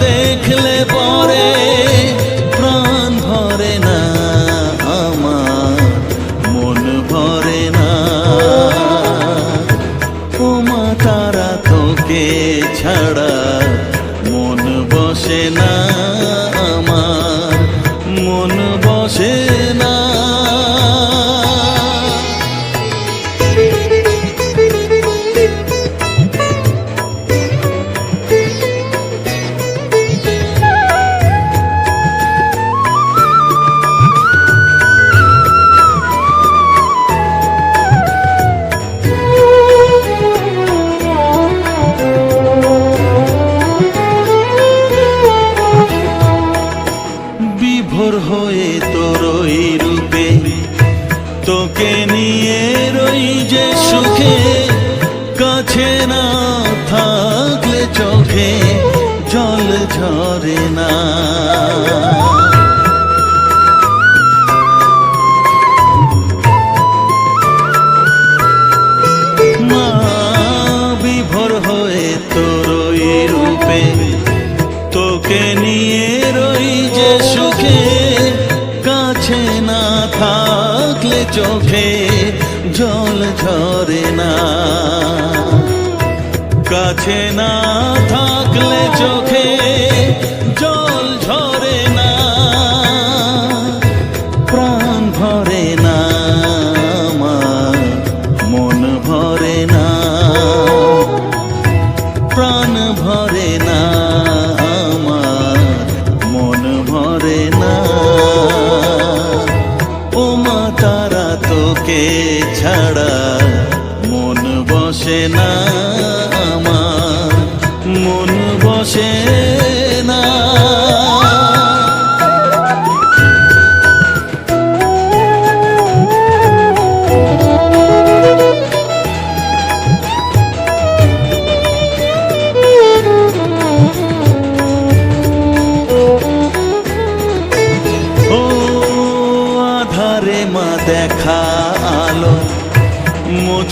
দেখলে পরে চোখে জল ঝরে না। কাছে না থাকলে চোখে জল ঝরে না। প্রাণ ভরে না, আমার মন ভরে না। প্রাণ ভরে না। que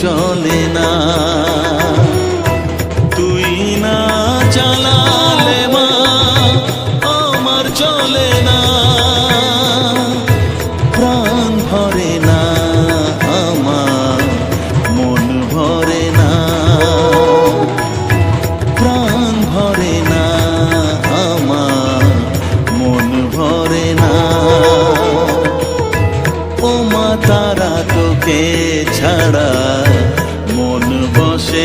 can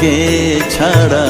তোকে ছাড়া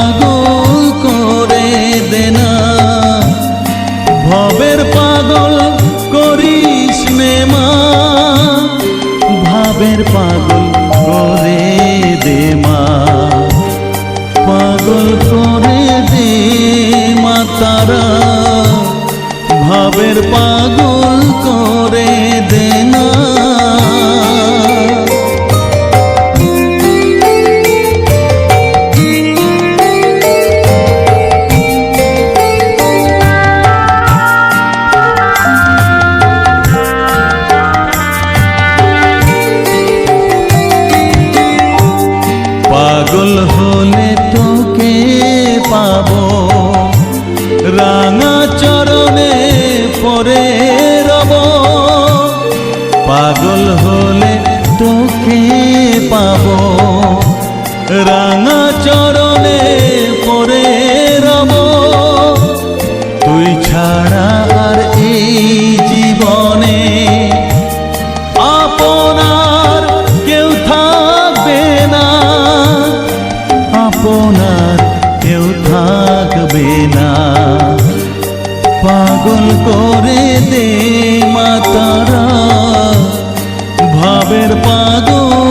ভাবের পাগল তোকে পাব। রাঙা চরণে পরে রব। তুই ছাড়া আর এই জীবনে আপনার কেউ থাকবে না। আপনার কেউ থাকবে না। পাগল করে দে মাতারা পাগল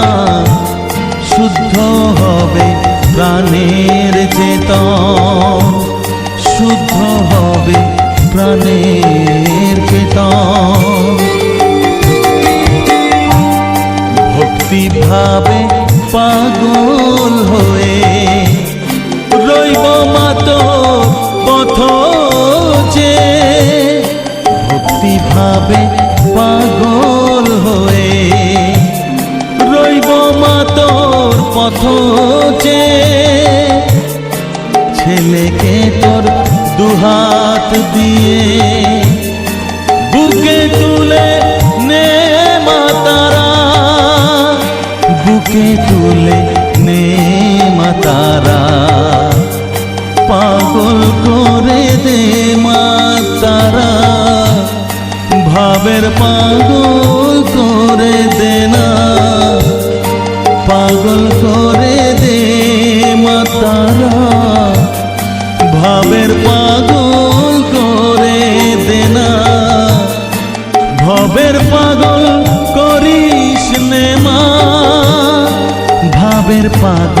শুদ্ধ হবে প্রাণের চেতন। শুদ্ধ হবে প্রাণের চেতন। ভক্তি যে ছেলেকে তোর দুহাত দিয়ে বুকে তুলে নে মাতারা। বুকে তুলে নে মাতারা। পাগল করে দে মাতারা। ভাবের পাগল করে ভবের পাগল করিস মা। ভাবের পাগল